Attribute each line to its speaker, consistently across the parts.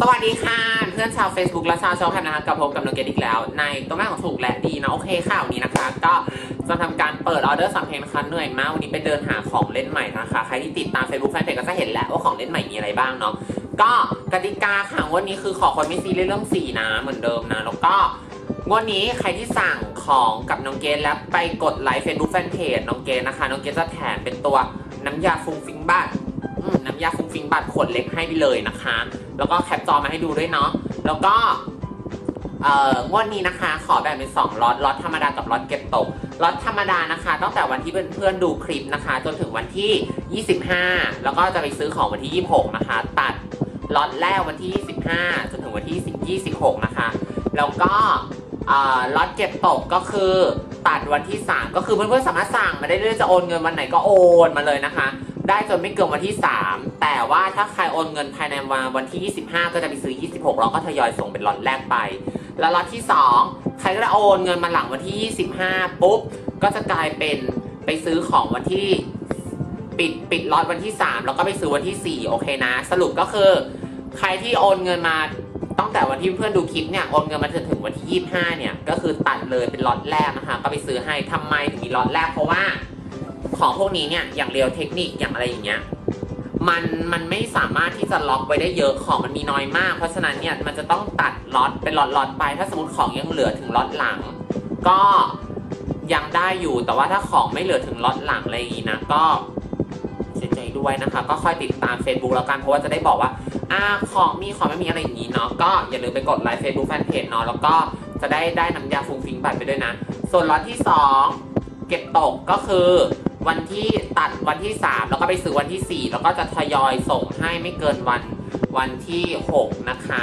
Speaker 1: สวัสดีค่ะ เพื่อนชาว Facebook และชาวช่องแคมนะคะกับผมกับน้องเกดอีกแล้ว ในตัวแม่ของถูกและดีนะโอเคค่ะวันนี้นะคะ ก็จะทำการเปิดออเดอร์สั่งเพลงนะคะเหนื่อยมากวันนี้ไปเดินหาของเล่นใหม่นะคะใครที่ติดตาม Facebook แฟนเพจก็จะเห็นแหละว่าของเล่นใหม่มีอะไรบ้างเนาะก็กติกาค่ะวันนี้คือขอคนไม่ซีเรียสเรื่องสีนะเหมือนเดิมนะแล้วก็วันนี้ใครที่สั่งของกับน้องเกดแล้วไปกดไลค์ Facebook แฟนเพจน้องเกดนะคะน้องเกดจะแถมเป็นตัวน้ำยาฟุ้งฟิ้งบัตอืม น้ำยาฟุ้งฟิ้งบัตรขวดเล็กให้ไปเลยนะคะ แล้วก็แคปจอมาให้ดูด้วยเนาะแล้วก็เอ่องวดนี้นะคะ ขอแบ่งเป็น2ล็อตล็อตธรรมดากับล็อตเก็บตกล็อตธรรมดานะคะตั้งแต่วันที่เพื่อนๆดูคลิปนะคะ จนถึงวันที่ 25 แล้วก็จะไปซื้อของวันที่ 26 นะคะ ตัดล็อตแรกวันที่ 25 จนถึงวันที่ 26 นะคะ แล้วก็ล็อตเก็บตกก็คือตัดวันที่ 3 ก็คือเพื่อนๆสามารถสั่งมาได้เรื่อยจะโอนเงินวันไหนก็โอนมาเลยนะคะ ได้จนไม่เกินวันที่ 3 แต่ว่าถ้าใครโอนเงินภายในวันวันที่ 25 ก็จะไปซื้อ 26แล้วก็ทยอยส่งเป็นล็อตแรกไป แล้วล็อตที่ 2 ใครก็โอนเงินมาหลังวันที่ 25 ปุ๊บ ก็จะกลายเป็นไปซื้อของวันที่ปิดปิดล็อตวันที่ 3 แล้วก็ไปซื้อวันที่ 4 โอเคนะ สรุปก็คือ ใครที่โอนเงินมาตั้งแต่วันที่เพื่อนดูคลิปเนี่ยโอนเงินมาถึงถึงวันที่ 25 เนี่ย ก็คือตัดเลยเป็นล็อตแรกนะคะ ก็ไปซื้อให้ทำไมถึงมีล็อตแรกเพราะว่า ของพวกนี้เนี่ยอย่างเรียวเทคนิคอย่างอะไรอย่างเงี้ยมันมันไม่สามารถที่จะล็อกไว้ได้เยอะของมันมีน้อยมาก เพราะฉะนั้นเนี่ยมันจะต้องตัดล็อตเป็นล็อตล็อตไป ถ้าสมมติของยังเหลือถึงล็อตหลัง ก็ยังได้อยู่แต่ว่าถ้าของไม่เหลือถึงล็อตหลังอะไรอย่างงี้นะก็เสียใจด้วยนะคะก็ค่อยติดตาม Facebook แล้วกันเพราะว่าจะได้บอกว่าอ่าของมีของไม่มีอะไรอย่างงี้เนาะก็อย่าลืมไปกดไลค์ Facebook Fanpage เนาะแล้วก็จะได้ได้น้ำยาฟุ้งฟิ้งบัตรไปด้วยนะ ส่วนล็อตที่สองเก็บตกก็คือ วันที่ตัดวันที่ 3 แล้วก็ไปซื้อวันที่ 4 แล้วก็จะทยอยส่งให้ไม่เกินวันวันที่ 6 นะคะ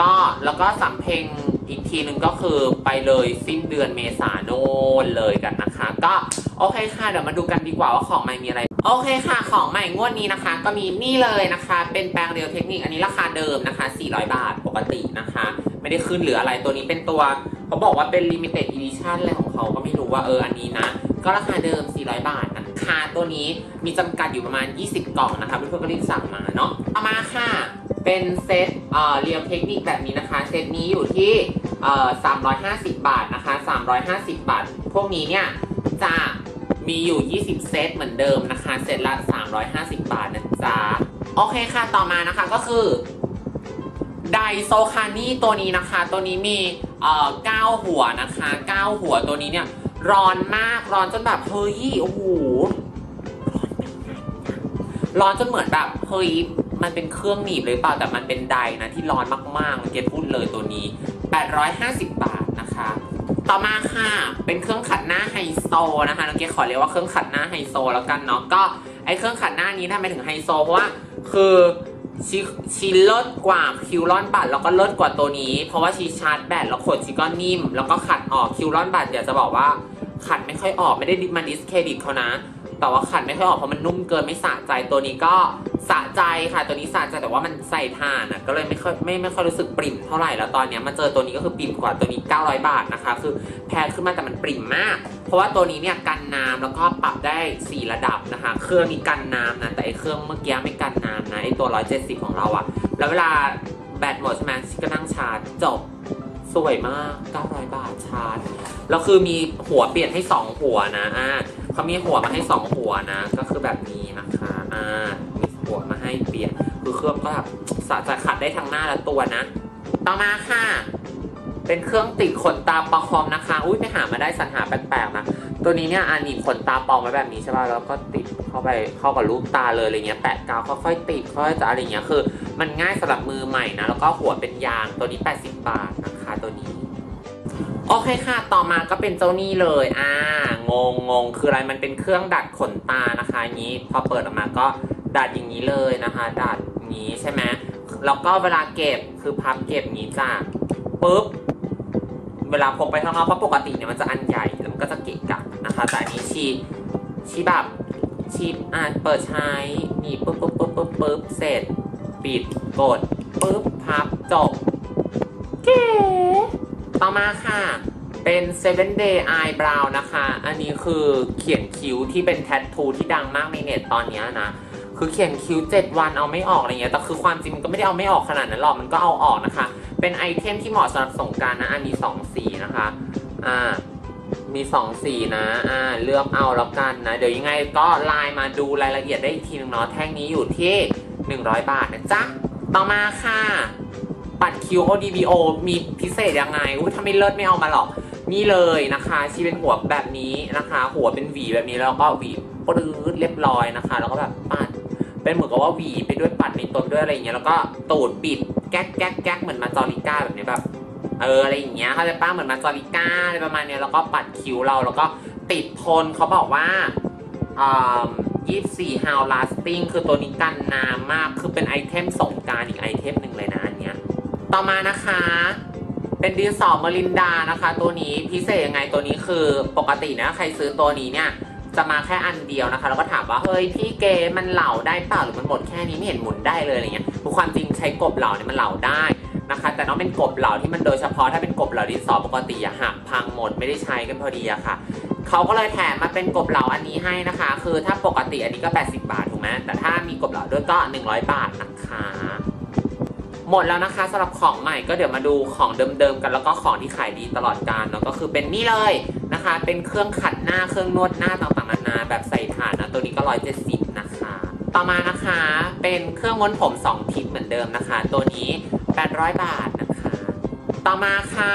Speaker 1: ก็แล้วก็สำเพ็งอีกทีหนึ่งก็คือไปเลยสิ้นเดือนเมษาโน่นเลยกันนะคะ ก็โอเคค่ะ เดี๋ยวมาดูกันดีกว่าว่าของใหม่มีอะไร โอเคค่ะ ของใหม่งวดนี้นะคะ ก็มีนี่เลยนะคะ เป็นแปรงเรียวเทคนิคอันนี้ราคาเดิมนะคะ 400 บาทปกตินะคะ ไม่ได้ขึ้นหรืออะไรตัวนี้เป็นตัวเขาบอกว่าเป็น limited edition อะไรของเขาก็ไม่รู้ว่าเอออันนี้นะ ก็ราคาเดิม 400 บาทนะ คะตัวนี้มีจำกัดอยู่ประมาณ 20 กล่องนะคะเพื่อนๆก็รีบสั่งมาเนาะเอามาค่ะ เป็นเซตเอ่อเรียลเทคนิคแบบนี้นะคะ เซตนี้อยู่ที่เอ่อ350 บาทนะคะ 350 บาท พวกนี้เนี่ยจะมีอยู่ 20 เซตเหมือนเดิมนะคะ เซตละ 350 บาทนะจ๊ะ โอเคค่ะ ต่อมานะคะก็คือไดโซคานี่ตัวนี้นะคะ ตัวนี้มีเอ่อ9หัวนะคะ 9 หัวตัวนี้เนี่ยร้อนมากร้อนจนแบบเฮ้ยโอ้โห ร้อนจนเหมือนแบบเฮ้ยมันเป็นเครื่องหนีบเลยเปล่าแต่มันเป็นไดนะที่ร้อนมากๆเกดพูดเลยตัวนี้ 850 บาทนะคะ ต่อมาค่ะเป็นเครื่องขัดหน้าไฮโซนะคะน้องเกดขอเรียกว่าเครื่องขัดหน้าไฮโซแล้วกันเนาะก็ไอเครื่องขัดหน้านี้ทำไมถึงไฮโซเพราะว่าคือชีชีเลิศกว่าคิวรอนบัตแล้วก็เลิศกว่าตัวนี้ เพราะว่าชีชาร์จแบตแล้วขนชีก็นิ่ม แล้วก็ขัดออกคิวรอนบัตเดี๋ยวจะบอกว่าขัดไม่ค่อยออกไม่ได้มาดิสเครดิตเขานะ แต่ว่าขัดไม่ค่อยออกเพราะมันนุ่มเกินไม่สะใจตัวนี้ก็สะใจค่ะตัวนี้สะใจแต่ว่ามันใส่ถ่านอะก็เลยไม่ค่อยไม่ไม่ค่อยรู้สึกปริ่มเท่าไหร่แล้วตอนเนี้ยมาเจอตัวนี้ก็คือปริ่มกว่าตัวนี้ 900 บาทนะคะ คือแพงขึ้นมาแต่มันปริ่มมาก เพราะว่าตัวนี้เนี่ยกันน้ำแล้วก็ปรับได้ 4 ระดับนะคะ เครื่องนี้กันน้ำนะแต่ไอเครื่องเมื่อกี้ไม่กันน้ำนะไอตัว 170 ของเราอะแล้วเวลาแบตหมดใช่ไหมก็นั่งชาร์จจบสวยมาก 900 บาทชาร์จแล้วคือมีหัวเปลี่ยนให้ 2 หัวนะอ่า เขามีหัวมาให้2หัวนะ ก็คือแบบนี้นะคะ อ่า มีหัวมาให้เปลี่ยน คือเครื่องก็แบบสะใจขัดได้ทั้งหน้าและตัวนะ ต่อมาค่ะ เป็นเครื่องติดขนตาปลอมนะคะ อุ้ยไปหามาได้สรรหาแปลกๆนะ ตัวนี้เนี่ยอ่าหนีบขนตาปลอมไว้แบบนี้ใช่ป่ะ แล้วก็ติดเข้าไปเข้ากับรูปตาเลยอะไรเงี้ย แปะกาวค่อยๆติดค่อยๆจะอะไรเงี้ย คือ มันง่ายสำหรับมือใหม่นะ แล้วก็หัวเป็นยาง ตัวนี้ 80 บาทนะคะ ตัวนี้ โอเคค่ะ ต่อมาก็เป็นเจ้านี่เลย อ่า งงงงคืออะไร มันเป็นเครื่องดัดขนตานะคะอย่างนี้ พอเปิดออกมาก็ดัดอย่างนี้เลยนะคะ ดัดนี้ใช่ไหมแล้วก็เวลาเก็บคือพับเก็บนี้จ้าปุ๊บ เวลาพกไปข้างนอกเพราะปกติเนี่ยมันจะอันใหญ่แล้วมันก็จะเกะกะนะคะ แต่อันนี้ชีชีแบบชีอ่าเปิดใช้นี่ปุ๊บปุ๊บปุ๊บปุ๊บปุ๊บเสร็จ ปิดกดปุ๊บพับจบเก๋ ต่อมาค่ะ เป็น seven day eyebrow นะคะ อันนี้คือเขียนคิ้วที่เป็นแทททูที่ดังมากในเน็ตตอนนี้นะ คือเขียนคิ้วเจ็ดวันเอาไม่ออกอะไรเงี้ย แต่คือความจริงมันก็ไม่ได้เอาไม่ออกขนาดนั้นหรอก มันก็เอาออกนะคะ เป็นไอเทมที่เหมาะสำหรับสงการนะ อันนี้สองสีนะคะ อ่า มีสองสีนะ อ่า เลือกเอาแล้วกันนะ เดี๋ยวยังไงก็ไลน์มาดูรายละเอียดได้อีกทีนึงเนาะ แท่งนี้อยู่ที่ 100 บาทนะจ๊ะ ต่อมาค่ะ ปัดคิว ODBO มีพิเศษยังไงอุ้ยถ้าไม่เลิศไม่เอามาหรอก นี่เลยนะคะชีเป็นหัวแบบนี้นะคะ หัวเป็นหวีแบบนี้แล้วก็หวีปรื้ดเรียบร้อยนะคะ แล้วก็แบบปัดเป็นเหมือนกับว่าหวีไปด้วยปัดในตนด้วยอะไรอย่างเงี้ยแล้วก็ตูดบิดแก๊กแก๊กแก๊กเหมือนมาจอริก้าแบบนี้แบบเอออะไรอย่างเงี้ยเขาใจะป้าเหมือนมาจอริก้าอะไรประมาณเนี้ยแล้วก็ปัดคิ้วเราแล้วก็ติดทนเขาบอกว่าอ่า24 how lasting คือตัวนี้กันน้ำมาก คือเป็นไอเทมส่งการอีกไอเทมหนึ่งเลยนะ ต่อมานะคะ เป็นดินสอเมลินดานะคะ ตัวนี้พิเศษยังไงตัวนี้คือปกตินะใครซื้อตัวนี้เนี่ยจะมาแค่อันเดียวนะคะ แล้วก็ถามว่าเฮ้ยพี่เกมันเหล่าได้เปล่าหรือมันหมดแค่นี้ไม่เห็นหมุนได้เลยอะไรเงี้ยคือความจริงใช้กบเหล่าเนี่ยมันเหล่าได้นะคะ แต่น้องเป็นกบเหล่าที่มันโดยเฉพาะถ้าเป็นกบเหล่าดินสอปกติอะหักพังหมดไม่ได้ใช้กันพอดีอะค่ะเขาก็เลยแถมมาเป็นกบเหลาอันนี้ให้นะคะ คือถ้าปกติอันนี้ก็ 80 บาทถูกไหมแต่ถ้ามีกบเหลาด้วยก็ 100 บาทนะคะ หมดแล้วนะคะสำหรับของใหม่ก็เดี๋ยวมาดูของเดิมๆกันแล้วก็ของที่ขายดีตลอดกาลเนาะก็คือเป็นนี่เลยนะคะ เป็นเครื่องขัดหน้าเครื่องนวดหน้าต่างๆนานาแบบใส่ถ่านนะตัวนี้ก็170นะคะ ต่อมานะคะเป็นเครื่องม้วนผม2ทิปเหมือนเดิมนะคะ ตัวนี้800บาทนะคะ ต่อมาค่ะ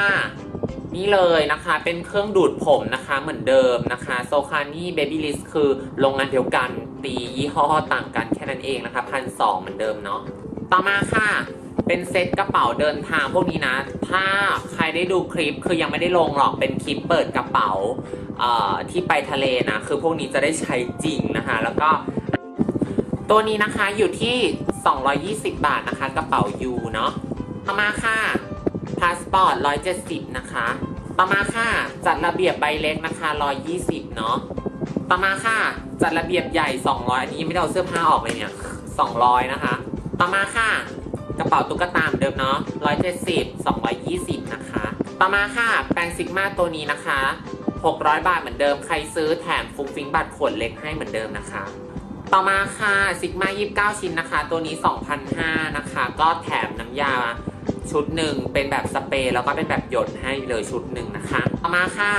Speaker 1: นี่เลยนะคะ เป็นเครื่องดูดผมนะคะเหมือนเดิมนะคะโซคานี่เบบี้ลิสคือโรงงานเดียวกันตียี่ห้อต่างกันแค่นั้นเองนะคะพันสองเหมือนเดิมเนาะต่อมาค่ะ เป็นเซ็ตกระเป๋าเดินทางพวกนี้นะ ถ้าใครได้ดูคลิปคือยังไม่ได้ลงหรอกเป็นคลิปเปิดกระเป๋าที่ไปทะเลนะ คือพวกนี้จะได้ใช้จริงนะคะ แล้วก็ ตัวนี้นะคะอยู่ที่ 220 บาทนะคะ กระเป๋ายูเนาะต่อมาค่ะพาสปอร์ต 170 นะคะ ต่อมาค่ะจัดระเบียบใบเล็กนะคะ 120 เนาะต่อมาค่ะจัดระเบียบใหญ่ 200 อันนี้ไม่ได้เอาเสื้อผ้าออกเลยเนี่ย 200 นะคะ ต่อมาค่ะ กระเป๋าตุ๊กตาเหมือนเดิมเนาะ170 220 นะคะ ต่อมาค่ะ แปรงซิกมาตัวนี้นะคะ 600 บาทเหมือนเดิม ใครซื้อแถมฟุ้งฟิ้งบัตรขวดเล็กให้เหมือนเดิมนะคะ ต่อมาค่ะซิกมา29 ชิ้นนะคะ ตัวนี้ 2,500 นะคะ ก็แถมน้ำยาชุดหนึ่งเป็นแบบสเปรย์แล้วก็เป็นแบบหยดให้เลยชุดหนึ่งนะคะ ต่อมาค่ะ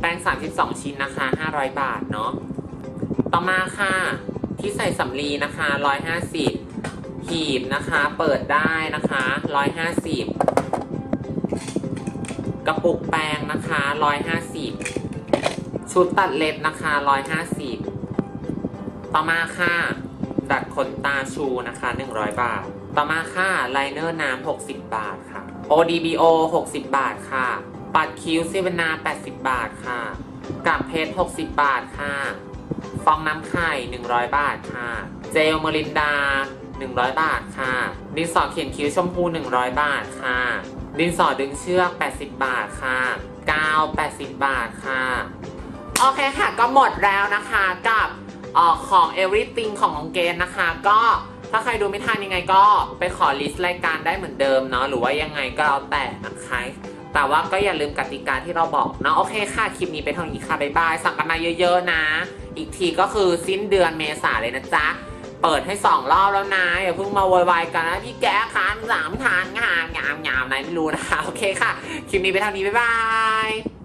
Speaker 1: แปรง 32 ชิ้นนะคะ 500 บาทเนาะ ต่อมาค่ะ ที่ใส่สำลีนะคะ 150 หีบนะคะ เปิดได้นะคะ150กระปุกแปรงนะคะ150ชุดตัดเล็บนะคะ150ต่อมาค่ะ ดัดขนตาชูนะคะ100บาท ต่อมาค่ะไลเนอร์น้ำ60บาทค่ะ ODBO 60บาทค่ะ ปัดคิ้วซเวนา80บาทค่ะกับเพชร60บาทค่ะ ฟองน้ำไข่100บาทค่ะ เจลเมลินดา 100 บาทค่ะ ดินสอเขียนคิ้วชมพู 100 บาทค่ะ ดินสอดึงเชือก 80 บาทค่ะกาว80 บาทค่ะ โอเคค่ะ ก็หมดแล้วนะคะกับออของ everything ของน้องเกณนะคะ ก็ถ้าใครดูไม่ทันยังไงก็ไปขอลิสต์รายการได้เหมือนเดิมเนาะหรือว่ายังไงก็แล้วแต่นะคะแต่ว่าก็อย่าลืมกติกาที่เราบอกเนาะโอเคค่ะคลิปนี้ไปเท่านี้ค่ะบ๊ายบายสั่งกันมาเยอะๆนะ อีกทีก็คือสิ้นเดือนเมษาเลยนะจ๊ะ เปิดให้สองรอบแล้วนะอย่าเพิ่งมาโวยวายกันนะพี่แก๊คานสามทานงามงามงามไหนไม่รู้นะคะโอเคค่ะ คลิปนี้ไปเท่านี้ บ๊ายบาย